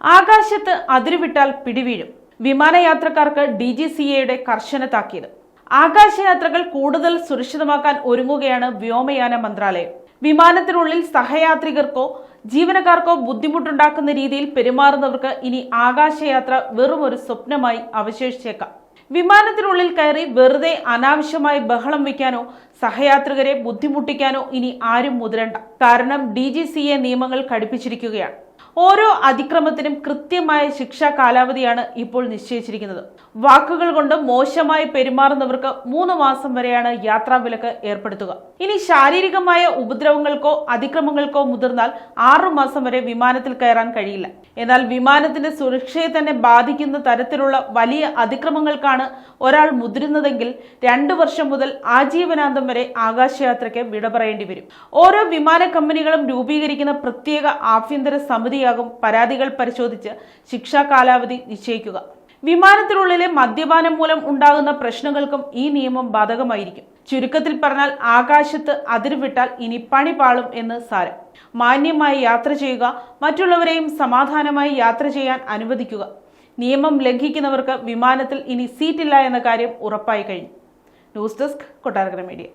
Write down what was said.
ആകാശത്ത് അതിരുവിട്ടാൽ പിടിവീഴും. വിമാനയാത്രക്കാർക്ക് ഡി ജി സി എയുടെ കർശന താക്കീത്. ആകാശയാത്രകൾ കൂടുതൽ സുരക്ഷിതമാക്കാൻ ഒരുങ്ങുകയാണ് വ്യോമയാന മന്ത്രാലയം. വിമാനത്തിനുള്ളിൽ സഹയാത്രികർക്കോ ജീവനക്കാർക്കോ ബുദ്ധിമുട്ടുണ്ടാക്കുന്ന രീതിയിൽ പെരുമാറുന്നവർക്ക് ഇനി ആകാശയാത്ര വെറും ഒരു സ്വപ്നമായി അവശേഷിച്ചേക്കാം. വിമാനത്തിനുള്ളിൽ കയറി വെറുതെ അനാവശ്യമായി ബഹളം വയ്ക്കാനോ സഹയാത്രികരെ ബുദ്ധിമുട്ടിക്കാനോ ഇനി ആരും മുതിരണ്ട. കാരണം ഡി നിയമങ്ങൾ കടുപ്പിച്ചിരിക്കുകയാണ് ഓരോ അതിക്രമത്തിനും കൃത്യമായ ശിക്ഷാ കാലാവധിയാണ് ഇപ്പോൾ നിശ്ചയിച്ചിരിക്കുന്നത്. വാക്കുകൾ കൊണ്ട് മോശമായി പെരുമാറുന്നവർക്ക് മൂന്ന് മാസം വരെയാണ് യാത്രാ വിലക്ക് ഏർപ്പെടുത്തുക. ഇനി ശാരീരികമായ ഉപദ്രവങ്ങൾക്കോ അതിക്രമങ്ങൾക്കോ മുതിർന്നാൽ ആറു മാസം വരെ വിമാനത്തിൽ കയറാൻ കഴിയില്ല. എന്നാൽ വിമാനത്തിന്റെ സുരക്ഷയെ തന്നെ ബാധിക്കുന്ന തരത്തിലുള്ള വലിയ അതിക്രമങ്ങൾക്കാണ് ഒരാൾ മുതിരുന്നതെങ്കിൽ രണ്ടു വർഷം മുതൽ ആജീവനാന്തം വരെ ആകാശയാത്രയ്ക്ക് വിട പറയേണ്ടി വരും. ഓരോ വിമാന കമ്പനികളും രൂപീകരിക്കുന്ന പ്രത്യേക ആഭ്യന്തര സമിതിയാകും പരാതികൾ പരിശോധിച്ച് ശിക്ഷാ കാലാവധി നിശ്ചയിക്കുക. വിമാനത്തിനുള്ളിലെ മദ്യപാനം മൂലം ഉണ്ടാകുന്ന പ്രശ്നങ്ങൾക്കും ഈ നിയമം ബാധകമായിരിക്കും. ചുരുക്കത്തിൽ പറഞ്ഞാൽ ആകാശത്ത് അതിരുവിട്ടാൽ ഇനി പണി പാളും എന്ന് സാരം. മാന്യമായി യാത്ര ചെയ്യുക മറ്റുള്ളവരെയും സമാധാനമായി യാത്ര ചെയ്യാൻ അനുവദിക്കുക. നിയമം ലംഘിക്കുന്നവർക്ക് വിമാനത്തിൽ ഇനി സീറ്റില്ല എന്ന കാര്യം ഉറപ്പായി കഴിഞ്ഞു. News desk Kottarakkara media.